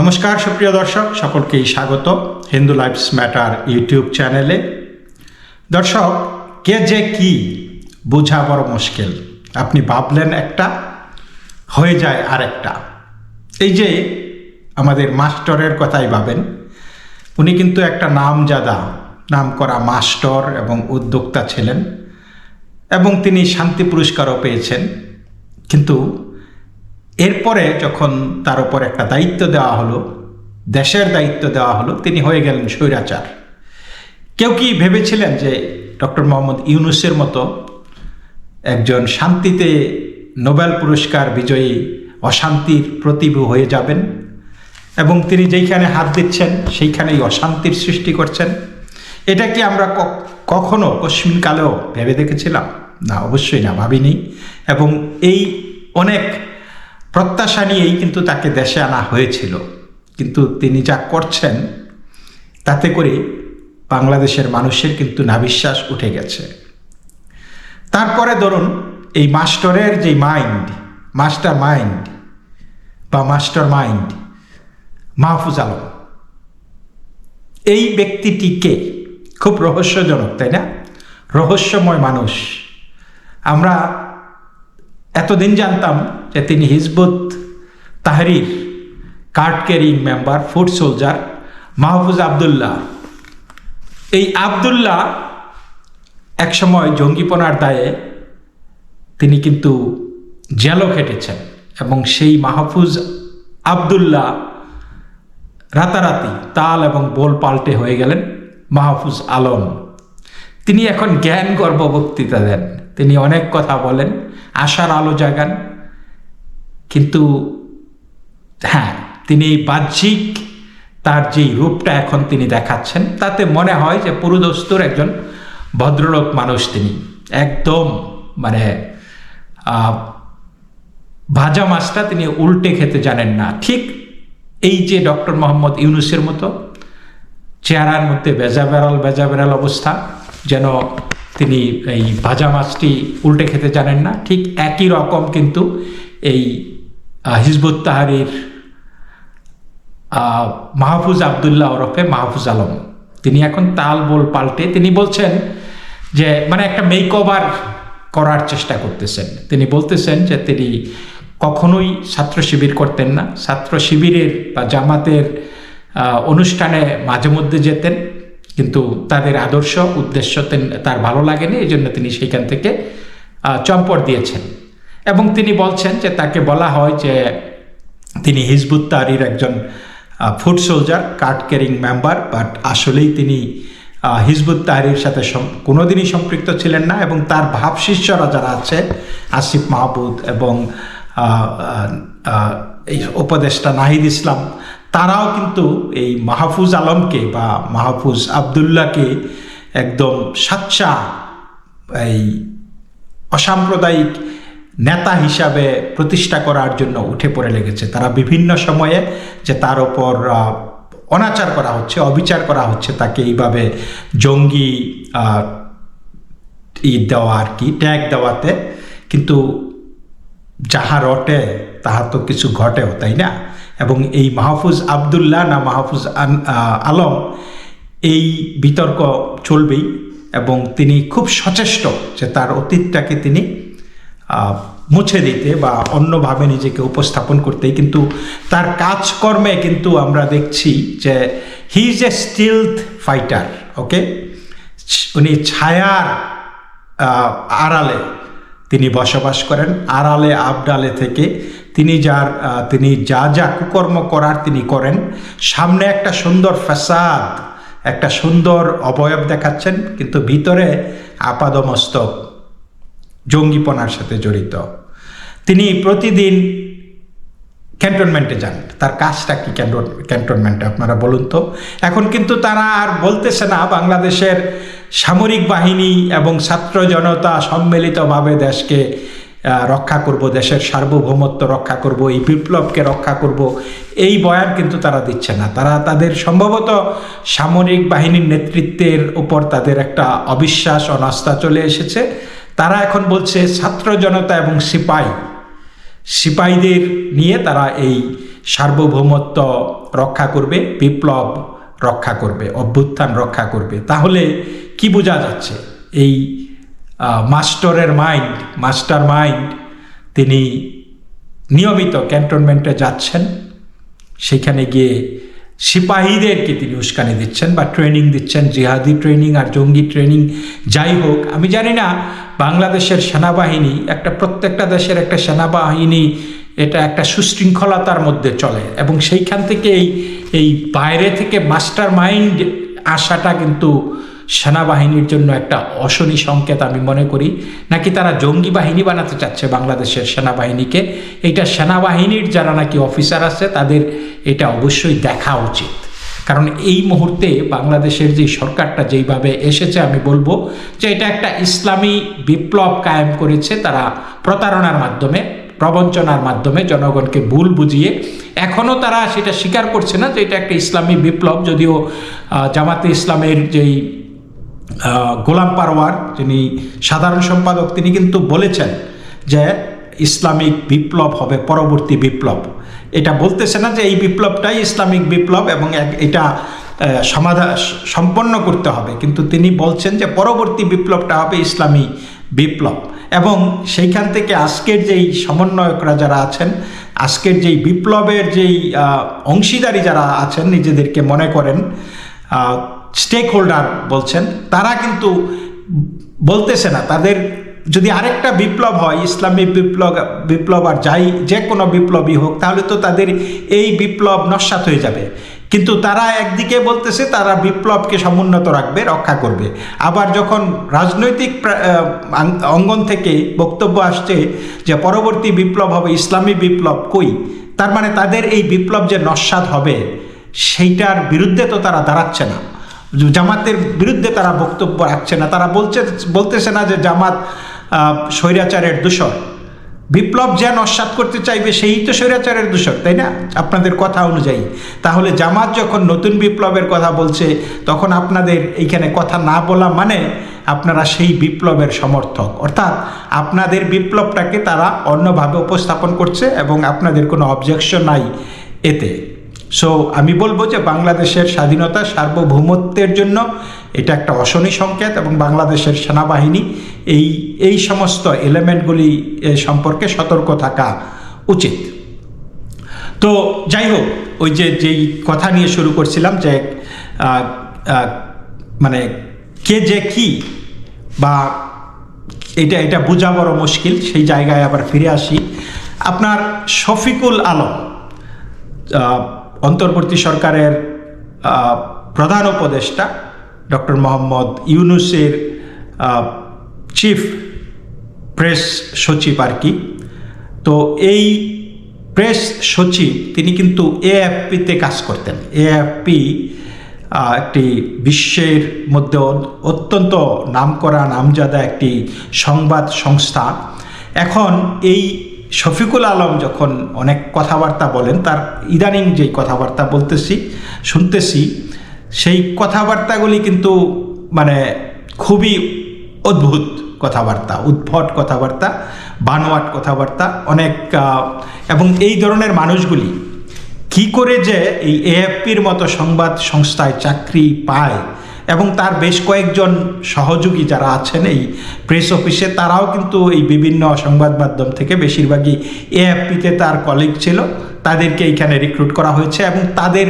নমস্কার, সুপ্রিয় দর্শক, সকলকেই স্বাগত হিন্দু লাইফস ম্যাটার ইউটিউব চ্যানেলে। দর্শক, কে যে কি বোঝা বড় মুশকিল। আপনি ভাবলেন একটা, হয়ে যায় আরেকটা। এই যে আমাদের মাস্টরের কথাই ভাবেন, উনি কিন্তু একটা নামজাদা নাম করা মাস্টর এবং উদ্যোক্তা ছিলেন এবং তিনি শান্তি পুরস্কারও পেয়েছেন। কিন্তু এরপরে যখন তার উপর একটা দায়িত্ব দেওয়া হলো, দেশের দায়িত্ব দেওয়া হলো, তিনি হয়ে গেলেন স্বৈরাচার। কেউ কি ভেবেছিলেন যে ডক্টর মোহাম্মদ ইউনুসের মতো একজন শান্তিতে নোবেল পুরস্কার বিজয়ী অশান্তির প্রতিভু হয়ে যাবেন? এবং তিনি যেইখানে হাত দিচ্ছেন, সেইখানেই অশান্তির সৃষ্টি করছেন? এটা কি আমরা কখনো কশ্মিনকালেও ভেবে দেখেছিলাম? না, অবশ্যই না, ভাবিনি। এবং এই অনেক প্রত্যাশা নিয়েই কিন্তু তাকে দেশে আনা হয়েছিল। কিন্তু তিনি যা করছেন, তাতে করে বাংলাদেশের মানুষের কিন্তু নাবিশ্বাস উঠে গেছে। তারপরে ধরুন, এই মাস্টারের যে মাইন্ড, মাস্টার মাইন্ড বা মাস্টার মাইন্ড, মাহফুজ আলম, এই ব্যক্তিটিকে খুব রহস্যজনক, তাই না? রহস্যময় মানুষ। আমরা এতদিন জানতাম যে তিনি Hizbut Tahrir card carrying member foot soldier, Mahfuz Abdullah. এই আবদুল্লাহ একসময় জঙ্গিপনার দায়ে তিনি কিন্তু জেলও খেটেছেন এবং সেই মাহফুজ আবদুল্লাহ রাতারাতি তাল এবং বোল পাল্টে হয়ে গেলেন মাহফুজ আলম। তিনি এখন জ্ঞান গর্ব বক্তৃতা দেন। তিনি অনেক কথা বলেন, আশার আলো জাগান। কিন্তু হ্যাঁ তিনি বাহ্যিক তার যেই রূপটা এখন তিনি দেখাচ্ছেন, তাতে মনে হয় যে পুরুদস্তুর একজন ভদ্রলোক মানুষ তিনি। একদম মানে ভাজা মাছটা তিনি উল্টে খেতে জানেন না। ঠিক এই যে ডক্টর মোহাম্মদ ইউনুসের মতো চেহারার মধ্যে বেজা বেড়াল বেজা বেড়াল অবস্থা, যেন তিনি এই ভাজা মাছটি উল্টে খেতে জানেন না। ঠিক একই রকম কিন্তু এই হিজবুত তাহারির মাহফুজ আবদুল্লাহ ওরফে মাহফুজ আলম। তিনি এখন তাল বল পাল্টে তিনি বলছেন যে মানে একটা মেক ওভার করার চেষ্টা করতেছেন। তিনি বলতেছেন যে, তিনি কখনোই ছাত্র শিবির করতেন না। ছাত্র শিবিরের বা জামাতের অনুষ্ঠানে মাঝে মধ্যে যেতেন। কিন্তু তাদের আদর্শ, উদ্দেশ্য তার ভালো লাগেনি এই জন্য তিনি সেখান থেকে চম্পট দিয়েছেন। এবং তিনি বলছেন যে তাকে বলা হয় যে তিনি হিজবুত তাহরির একজন foot soldier card carrying member, but আসলেই তিনি হিজবুত তাহরির সাথে কোনোদিনই সম্পৃক্ত ছিলেন না এবং তার ভাব শিষ্যরা যারা আছে, আসিফ মাহবুদ এবং উপদেষ্টা নাহিদ ইসলাম তারাও কিন্তু এই মাহফুজ আলমকে বা মাহফুজ আবদুল্লাহকে একদম সাচ্চা এই অসাম্প্রদায়িক নেতা হিসাবে প্রতিষ্ঠা করার জন্য উঠে পড়ে লেগেছে। তারা বিভিন্ন সময়ে যে তার ওপর অনাচার করা হচ্ছে, অবিচার করা হচ্ছে, তাকে এইভাবে জঙ্গি ই দেওয়া আর কি, ট্যাগ দেওয়াতে। কিন্তু যাহা রটে, তাহা তো কিছু ঘটেও, তাই না? এবং এই মাহফুজ আবদুল্লাহ না মাহফুজ আলম, এই বিতর্ক চলবেই এবং তিনি খুব সচেষ্ট যে তার অতীতটাকে তিনি মুছে দিতে বা অন্যভাবে নিজেকে উপস্থাপন করতে কিন্তু তার কাজকর্মে কিন্তু আমরা দেখছি যে he is a stealth fighter okay উনি ছায়ার আড়ালে তিনি বসবাস করেন। আড়ালে, আবডালে থেকে তিনি যার তিনি যা যা কুকর্ম করার তিনি করেন। সামনে একটা সুন্দর ফ্যাসাদ একটা সুন্দর অবয়ব দেখাচ্ছেন, কিন্তু ভিতরে আপাদমস্তক, জঙ্গিপনার সাথে জড়িত। তিনি প্রতিদিন ক্যান্টনমেন্টে যান। তার কাজটা কি ক্যান্টন, ক্যান্টনমেন্টে আপনারা বলুন তো? এখন কিন্তু তারা আর বলতেছে না, বাংলাদেশের সামরিক বাহিনী এবং ছাত্র জনতা সম্মিলিতভাবে দেশকে রক্ষা করব, দেশের সার্বভৌমত্ব রক্ষা করব, এই বিপ্লবকে রক্ষা করব, এই বয়ান কিন্তু তারা দিচ্ছে না। তারা তাদের সম্ভবত সামরিক বাহিনীর নেতৃত্বের উপর তাদের একটা অবিশ্বাস, অনাস্থা চলে এসেছে। তারা এখন বলছে ছাত্র জনতা এবং সিপাই সিপাহীদের নিয়ে তারা এই সার্বভৌমত্ব রক্ষা করবে, বিপ্লব রক্ষা করবে, অভ্যুত্থান রক্ষা করবে। তাহলে কি বোঝা যাচ্ছে? এই মাস্টারের মাইন্ড, মাস্টার মাইন্ড, তিনি নিয়মিত ক্যান্টনমেন্টে যাচ্ছেন। সেখানে গিয়ে সিপাহীদেরকে তিনি উস্কানি দিচ্ছেন বা ট্রেনিং দিচ্ছেন, জিহাদি ট্রেনিং আর জঙ্গি ট্রেনিং, যাই হোক। আমি জানি না, বাংলাদেশের সেনাবাহিনী, একটা প্রত্যেকটা দেশের একটা সেনাবাহিনী, এটা একটা সুশৃঙ্খলতার মধ্যে চলে এবং সেইখান থেকে এই এই বাইরে থেকে মাস্টার মাইন্ড আসাটা কিন্তু সেনাবাহিনীর জন্য একটা অশনি সংকেত আমি মনে করি। নাকি তারা জঙ্গি বাহিনী বানাতে চাচ্ছে বাংলাদেশের সেনাবাহিনীকে? এইটা সেনাবাহিনীর যারা নাকি অফিসার আছে, তাদের এটা অবশ্যই দেখা উচিত। কারণ এই মুহূর্তে বাংলাদেশের যে সরকারটা যেইভাবে এসেছে, আমি বলব যে এটা একটা ইসলামী বিপ্লব কায়েম করেছে তারা প্রতারণার মাধ্যমে, প্রবঞ্চনার মাধ্যমে, জনগণকে ভুল বুঝিয়ে। এখনও তারা সেটা স্বীকার করছে না যে এটা একটা ইসলামী বিপ্লব, যদিও জামাতে ইসলামের যেই গোলাম পারওয়ার, যিনি সাধারণ সম্পাদক, তিনি কিন্তু বলেছেন যে ইসলামিক বিপ্লব হবে, পরবর্তী বিপ্লব। এটা বলতেছে না যে এই বিপ্লবটাই ইসলামিক বিপ্লব এবং এটা সমাধান সম্পন্ন করতে হবে। কিন্তু তিনি বলছেন যে পরবর্তী বিপ্লবটা হবে ইসলামী বিপ্লব। এবং সেইখান থেকে আজকের যেই সমন্বয়করা যারা আছেন, আজকের যেই বিপ্লবের যেই অংশীদারি যারা আছেন, নিজেদেরকে মনে করেন স্টেক হোল্ডার বলছেন, তারা কিন্তু বলতেছে না। তাদের যদি আরেকটা বিপ্লব হয়, ইসলামী বিপ্লব বিপ্লব আর যাই, যে কোনো বিপ্লবই হোক, তাহলে তো তাদের এই বিপ্লব নস্বাত হয়ে যাবে। কিন্তু তারা একদিকে বলতেছে, তারা বিপ্লবকে সমুন্নত রাখবে, রক্ষা করবে। আবার যখন রাজনৈতিক অঙ্গন থেকে বক্তব্য আসছে যে পরবর্তী বিপ্লব হবে, ইসলামী বিপ্লব কই? তার মানে তাদের এই বিপ্লব যে নস্বাত হবে, সেইটার বিরুদ্ধে তো তারা দাঁড়াচ্ছে না। জামাতের বিরুদ্ধে তারা বক্তব্য রাখছে না। তারা বলছে বলতেছে না যে জামাত স্বৈরাচারের দূষর। বিপ্লব যে নস্বাত করতে চাইবে, সেই তো স্বৈরাচারের দূষক তাই না? আপনাদের কথা অনুযায়ী। তাহলে জামাত যখন নতুন বিপ্লবের কথা বলছে, তখন আপনাদের এইখানে কথা না বলা মানে আপনারা সেই বিপ্লবের সমর্থক। অর্থাৎ আপনাদের বিপ্লবটাকে তারা অন্যভাবে উপস্থাপন করছে এবং আপনাদের কোনো অবজেকশন নাই এতে। সো আমি বলব যে বাংলাদেশের স্বাধীনতা সার্বভৌমত্বের জন্য এটা একটা অশনি সংকেত এবং বাংলাদেশের সেনাবাহিনী এই এই সমস্ত এলিমেন্টগুলি সম্পর্কে সতর্ক থাকা উচিত। তো যাই হোক, ওই যে, যেই কথা নিয়ে শুরু করছিলাম যে মানে কে যে কি বা এটা এটা বোঝা বড় মুশকিল, সেই জায়গায় আবার ফিরে আসি। আপনার শফিকুল আলম অন্তর্বর্তী সরকারের প্রধান উপদেষ্টা ডক্টর মোহাম্মদ ইউনুসের চিফ প্রেস সচিব আর কি। তো এই প্রেস সচিব তিনি কিন্তু এএফপিতে কাজ করতেন। এএফপি একটি বিশ্বের মধ্যে অত্যন্ত নামকরা, নামজাদা একটি সংবাদ সংস্থা। এখন এই শফিকুল আলম যখন অনেক কথাবার্তা বলেন, তার ইদানিং যেই কথাবার্তা বলতেছি, শুনতেছি, সেই কথাবার্তাগুলি কিন্তু মানে খুবই অদ্ভুত কথাবার্তা, উদ্ভট কথাবার্তা, বানোয়াট কথাবার্তা, অনেক এবং এই ধরনের মানুষগুলি কি করে যে এই এএফপির মতো সংবাদ সংস্থায় চাকরি পায় এবং তার বেশ কয়েকজন সহযোগী যারা আছেন এই প্রেস অফিসে তারাও কিন্তু এই বিভিন্ন সংবাদ মাধ্যম থেকে বেশিরভাগই এএফপিতে তার কলিগ ছিল। তাদেরকে এইখানে রিক্রুট করা হয়েছে এবং তাদের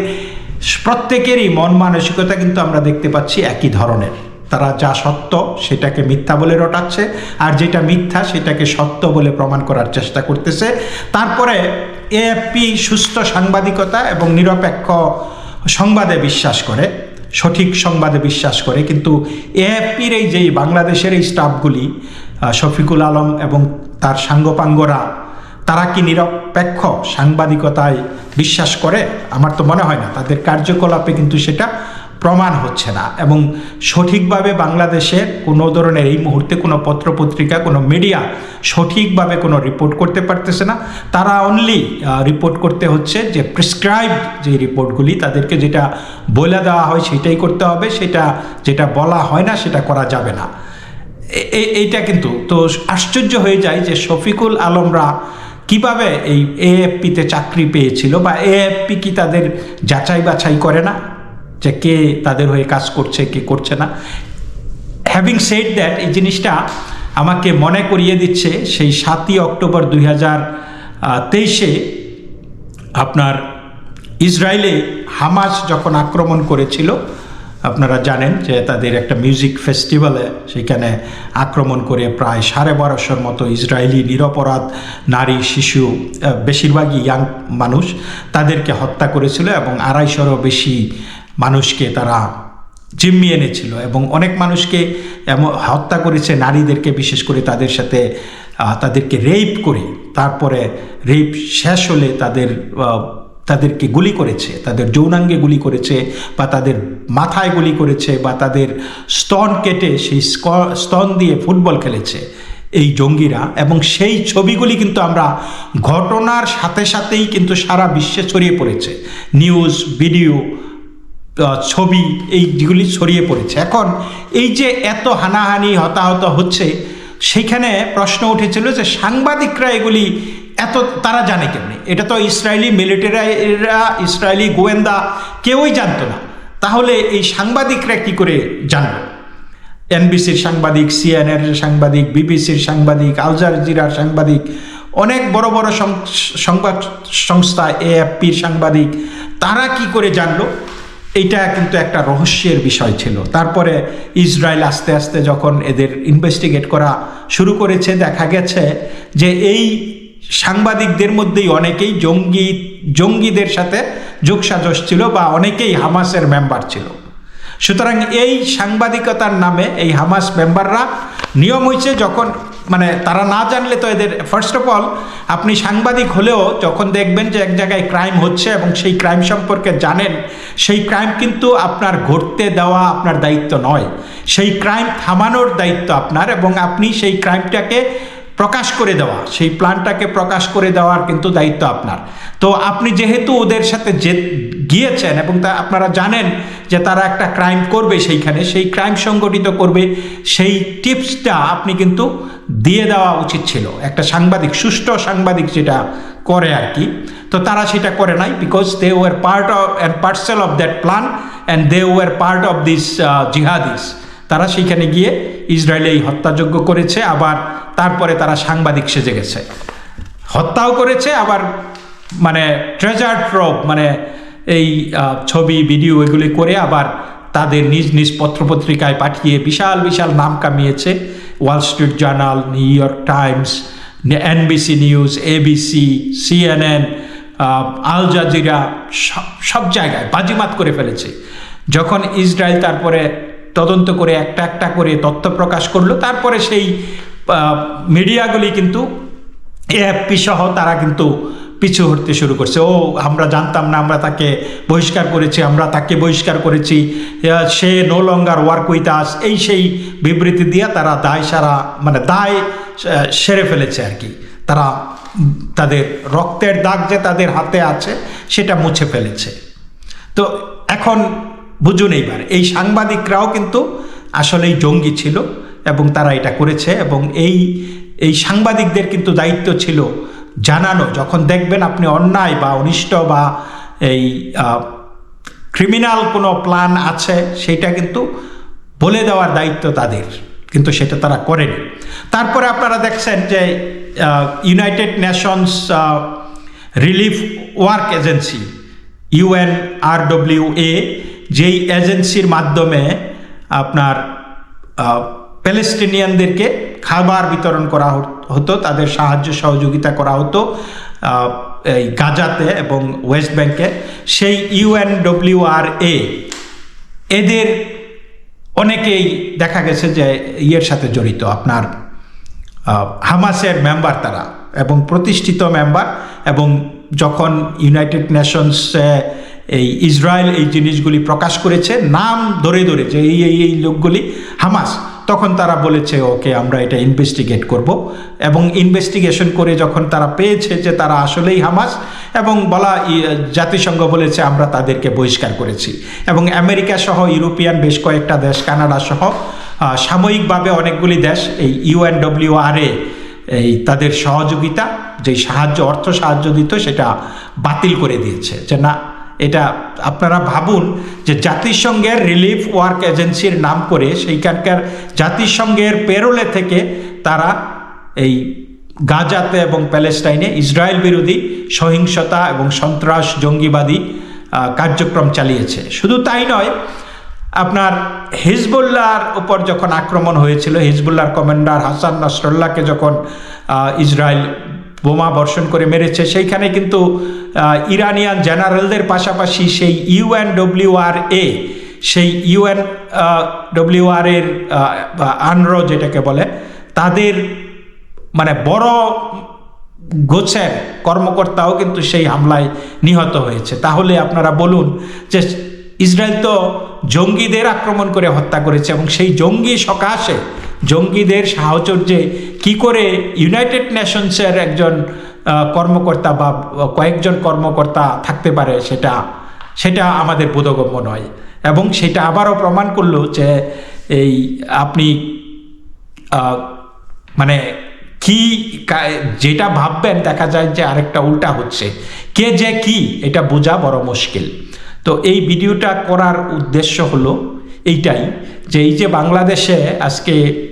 প্রত্যেকেরই মন মানসিকতা কিন্তু আমরা দেখতে পাচ্ছি একই ধরনের। তারা যা সত্য সেটাকে মিথ্যা বলে রটাচ্ছে আর যেটা মিথ্যা সেটাকে সত্য বলে প্রমাণ করার চেষ্টা করতেছে। তারপরে এএফপি সুস্থ সাংবাদিকতা এবং নিরপেক্ষ সংবাদে বিশ্বাস করে। সঠিক সংবাদে বিশ্বাস করে। কিন্তু এএফপির এই যে বাংলাদেশের এই স্টাফগুলি শফিকুল আলম এবং তার সাঙ্গপাঙ্গরা, তারা কি নিরপেক্ষ সাংবাদিকতায় বিশ্বাস করে? আমার তো মনে হয় না। তাদের কার্যকলাপে কিন্তু সেটা প্রমাণ হচ্ছে না এবং সঠিকভাবে বাংলাদেশের কোনো ধরনের এই মুহূর্তে কোনো পত্রপত্রিকা, কোনো মিডিয়া সঠিকভাবে কোনো রিপোর্ট করতে পারতেছে না। তারা অনলি রিপোর্ট করতে হচ্ছে যে প্রেসক্রাইব যে রিপোর্টগুলি তাদেরকে যেটা বলে দেওয়া হয় সেটাই করতে হবে, সেটা যেটা বলা হয় না সেটা করা যাবে না। এইটা কিন্তু তো আশ্চর্য হয়ে যায় যে শফিকুল আলমরা কীভাবে এই এএফপিতে চাকরি পেয়েছিল বা এএফপি কি তাদের যাচাই বাছাই করে না? যে কে তাদের হয়ে কাজ করছে, কে করছে না। হ্যাভিং সেড দ্যাট এই জিনিসটা আমাকে মনে করিয়ে দিচ্ছে সেই সাতই অক্টোবর দুই হাজার তেইশে আপনার ইসরায়েলে হামাস যখন আক্রমণ করেছিল, আপনারা জানেন যে তাদের একটা মিউজিক ফেস্টিভ্যালে সেখানে আক্রমণ করে প্রায় সাড়ে বারোশোর মতো ইসরায়েলি নিরপরাধ নারী, শিশু বেশিরভাগই ইয়াং মানুষ তাদেরকে হত্যা করেছিল এবং আড়াইশোরও বেশি মানুষকে তারা জিম্মি এনেছিল এবং অনেক মানুষকে এমন হত্যা করেছে নারীদেরকে, বিশেষ করে তাদের সাথে তাদেরকে রেপ করে। তারপরে রেপ শেষ হলে তাদের তাদেরকে গুলি করেছে, তাদের যৌনাঙ্গে গুলি করেছে বা তাদের মাথায় গুলি করেছে বা তাদের স্তন কেটে সেই স্তন দিয়ে ফুটবল খেলেছে এই জঙ্গিরা। এবং সেই ছবিগুলি কিন্তু আমরা ঘটনার সাথে সাথেই কিন্তু সারা বিশ্বে ছড়িয়ে পড়েছে। নিউজ, ভিডিও ছবি এইগুলি ছড়িয়ে পড়েছে। এখন এই যে এত হানাহানি, হতাহত হচ্ছে সেইখানে প্রশ্ন উঠেছিল যে সাংবাদিকরা এগুলি এত, তারা জানে কেমনি? এটা তো ইসরায়েলি মিলিটারিরা, ইসরায়েলি গোয়েন্দা, কেউই জানতো না। তাহলে এই সাংবাদিকরা কি করে জানলো? এনবিসির সাংবাদিক সিএনএর সাংবাদিক, বিবিসির সাংবাদিক, আল জাজিরার সাংবাদিক, অনেক বড় বড় সংবাদ সংস্থা, এএফপির সাংবাদিক, তারা কি করে জানলো? এইটা কিন্তু একটা রহস্যের বিষয় ছিল। তারপরে ইসরায়েল আস্তে আস্তে যখন এদের ইনভেস্টিগেট করা শুরু করেছে, দেখা গেছে যে এই সাংবাদিকদের মধ্যেই অনেকেই জঙ্গি, জঙ্গিদের সাথে যোগসাজশ ছিল বা অনেকেই হামাসের মেম্বার ছিল। সুতরাং এই সাংবাদিকতার নামে এই হামাস মেম্বাররা নিয়ম হয়েছে যখন মানে তারা না জানলে তো এদের ফার্স্ট অফ অল আপনি সাংবাদিক হলেও যখন দেখবেন যে এক জায়গায় ক্রাইম হচ্ছে এবং সেই ক্রাইম সম্পর্কে জানেন, সেই ক্রাইম কিন্তু আপনার ঘটতে দেওয়া আপনার দায়িত্ব নয়। সেই ক্রাইম থামানোর দায়িত্ব আপনার এবং আপনি সেই ক্রাইমটাকে প্রকাশ করে দেওয়া। সেই প্ল্যানটাকে প্রকাশ করে দেওয়ার কিন্তু দায়িত্ব আপনার। তো আপনি যেহেতু ওদের সাথে যে গিয়েছেন এবং তা আপনারা জানেন যে তারা একটা ক্রাইম করবে সেইখানে, সেই ক্রাইম সংগঠিত করবে, সেই টিপসটা আপনি কিন্তু দিয়ে দেওয়া উচিত ছিল। একটা সাংবাদিক, সুষ্ঠু সাংবাদিক যেটা করে আর কি। তো তারা সেটা করে নাই because they were part of and parcel of that plan and they were part of this jihadis তারা সেইখানে গিয়ে ইসরায়েলে এই হত্যাযজ্ঞ করেছে, আবার তারপরে তারা সাংবাদিক সেজে গেছে। হত্যাও করেছে, আবার মানে ট্রেজার ট্রপ মানে এই ছবি, ভিডিও এগুলি করে আবার তাদের নিজ নিজ পত্রপত্রিকায় পাঠিয়ে বিশাল বিশাল নাম কামিয়েছে। Wall Street Journal New York Times NBC News ABC CNN Al Jazeera সব সব জায়গায় বাজিমাত করে ফেলেছে। যখন ইসরায়েল তারপরে তদন্ত করে একটা একটা করে তথ্য প্রকাশ করল। তারপরে সেই মিডিয়াগুলি কিন্তু এএফপি সহ তারা কিন্তু পিছু হটতে শুরু করছে। ও, আমরা জানতাম না, আমরা তাকে বহিষ্কার করেছি, আমরা তাকে বহিষ্কার করেছি। সে no longer work with us এই সেই বিবৃতি দিয়ে তারা দায় সারা মানে দায় সেরে ফেলেছে আর কি। তারা তাদের রক্তের দাগ যে তাদের হাতে আছে, সেটা মুছে ফেলেছে। তো এখন বুঝুন এইবার এই সাংবাদিকরাও কিন্তু আসলেই জঙ্গি ছিল এবং তারা এটা করেছে এবং এই এই সাংবাদিকদের কিন্তু দায়িত্ব ছিল জানানো। যখন দেখবেন আপনি অন্যায় বা অনিষ্ট বা এই ক্রিমিনাল কোনো প্ল্যান আছে, সেটা কিন্তু বলে দেওয়ার দায়িত্ব তাদের। কিন্তু সেটা তারা করেনি। তারপরে আপনারা দেখছেন যে United Nations Relief Work Agency UN R W A যেই এজেন্সির মাধ্যমে আপনার প্যালেস্টিনিয়ানদেরকে খাবার বিতরণ করা হতো তাদের সাহায্য সহযোগিতা করা হতো এই গাজাতে এবং ওয়েস্ট ব্যাংকে, সেই ইউএনডব্লিউ আর এ, এদের অনেকেই দেখা গেছে যে ইয়ের সাথে জড়িত, আপনার হামাসের মেম্বার তারা এবং প্রতিষ্ঠিত মেম্বার এবং যখন ইউনাইটেড নেশনস এই ইসরায়েল এই জিনিসগুলি প্রকাশ করেছে, নাম ধরে ধরে, যে এই এই এই লোকগুলি হামাস, তখন তারা বলেছে, ওকে, আমরা এটা ইনভেস্টিগেট করব। এবং ইনভেস্টিগেশন করে যখন তারা পেয়েছে যে তারা আসলেই হামাস এবং বলা জাতিসংঘ বলেছে, আমরা তাদেরকে বহিষ্কার করেছি। এবং আমেরিকা সহ ইউরোপিয়ান বেশ কয়েকটা দেশ, কানাডা সহ সাময়িকভাবে অনেকগুলি দেশ, এই ইউএনডব্লিউআরএ এই তাদের সহযোগিতা যে সাহায্য, অর্থ সাহায্য দিত, সেটা বাতিল করে দিয়েছে। যে না এটা আপনারা ভাবুন যে জাতিসংঘের রিলিফ ওয়ার্ক এজেন্সির নাম করে সেইখানকার জাতিসংঘের পেরোলে থেকে তারা এই গাজাতে এবং প্যালেস্টাইনে ইসরায়েল বিরোধী সহিংসতা এবং সন্ত্রাস জঙ্গিবাদী কার্যক্রম চালিয়েছে। শুধু তাই নয়, আপনার হিজবুল্লাহর উপর যখন আক্রমণ হয়েছিল, হিজবুল্লাহর কমান্ডার হাসান নাসরুল্লাহকে যখন ইসরায়েল বোমা বর্ষণ করে মেরেছে। সেইখানে কিন্তু ইরানিয়ান জেনারেলদের পাশাপাশি সেই ইউএনডব্লিউআর এ সেই ইউএন ডব্লিউআর এর আনরো যেটাকে বলে, তাদের মানে বড় গোছের কর্মকর্তাও কিন্তু সেই হামলায় নিহত হয়েছে। তাহলে আপনারা বলুন যে ইসরায়েল তো জঙ্গিদের আক্রমণ করে হত্যা করেছে এবং সেই জঙ্গি সকাশে জঙ্গিদের সাহচর্যে কি করে ইউনাইটেড নেশনসের একজন কর্মকর্তা বা কয়েকজন কর্মকর্তা থাকতে পারে সেটা সেটা আমাদের বোধগম্য নয়। এবং সেটা আবারও প্রমাণ করল যে এই আপনি মানে কি, যেটা ভাববেন দেখা যায় যে আরেকটা উল্টা হচ্ছে। কে যে কি, এটা বোঝা বড় মুশকিল। তো এই ভিডিওটা করার উদ্দেশ্য হলো এইটাই, যে এই যে বাংলাদেশে আজকে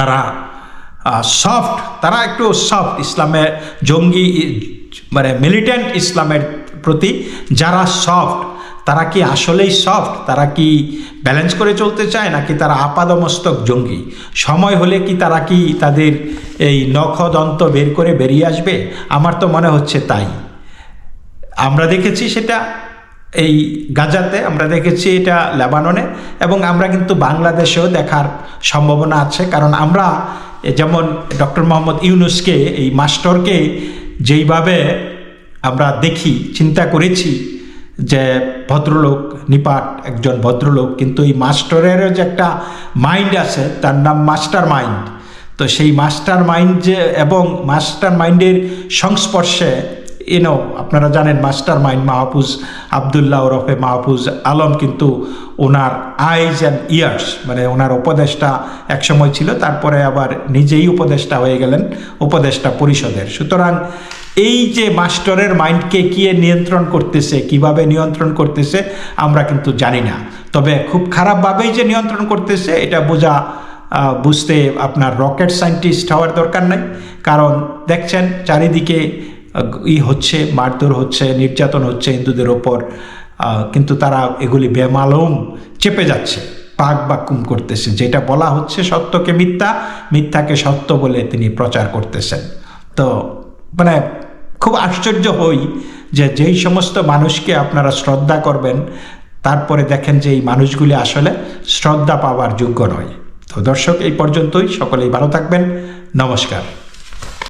তারা সফট তারা একটু সফট ইসলামের জঙ্গি মানে মিলিটেন্ট ইসলামের প্রতি যারা সফট তারা কি আসলেই সফট তারা কি ব্যালেন্স করে চলতে চায় নাকি তারা আপাদমস্তক জঙ্গি? সময় হলে কি তারা কি তাদের এই নখ দন্ত বের করে বেরিয়ে আসবে? আমার তো মনে হচ্ছে তাই। আমরা দেখেছি সেটা। এই গাজাতে আমরা দেখেছি এটা লেবাননে এবং আমরা কিন্তু বাংলাদেশেও দেখার সম্ভাবনা আছে। কারণ আমরা যেমন ডক্টর মোহাম্মদ ইউনুসকে, এই মাস্টরকে যেইভাবে আমরা দেখি, চিন্তা করেছি যে ভদ্রলোক, নিপাট একজন ভদ্রলোক, কিন্তু এই মাস্টারেরও যে একটা মাইন্ড আছে, তার নাম মাস্টার মাইন্ড। তো সেই মাস্টার মাইন্ড যে এবং মাস্টার মাইন্ডের সংস্পর্শে ইনো আপনারা জানেন মাস্টার মাইন্ড মাহফুজ আবদুল্লাহ ওরফে মাহফুজ আলম কিন্তু ওনার আইজ অ্যান্ড ইয়ার্স মানে ওনার উপদেষ্টা একসময় ছিল, তারপরে আবার নিজেই উপদেষ্টা হয়ে গেলেন, উপদেষ্টা পরিষদের। সুতরাং এই যে মাস্টারের মাইন্ডকে কে নিয়ন্ত্রণ করতেছে, কীভাবে নিয়ন্ত্রণ করতেছে, আমরা কিন্তু জানি না। তবে খুব খারাপভাবেই যে নিয়ন্ত্রণ করতেছে, এটা বোঝা বুঝতে আপনার রকেট সায়েন্টিস্ট হওয়ার দরকার নাই। কারণ দেখছেন, চারিদিকে ই হচ্ছে, মারধর হচ্ছে, নির্যাতন হচ্ছে হিন্দুদের ওপর কিন্তু তারা এগুলি বেমালুম, চেপে যাচ্ছে, পাক বাক্কুম করতেছে। যেটা বলা হচ্ছে সত্যকে মিথ্যা, মিথ্যাকে সত্য বলে তিনি প্রচার করতেছেন। তো মানে খুব আশ্চর্য হই যে যেই সমস্ত মানুষকে আপনারা শ্রদ্ধা করবেন, তারপরে দেখেন যে এই মানুষগুলি আসলে শ্রদ্ধা পাওয়ার যোগ্য নয়। তো দর্শক, এই পর্যন্তই। সকলেই ভালো থাকবেন। নমস্কার।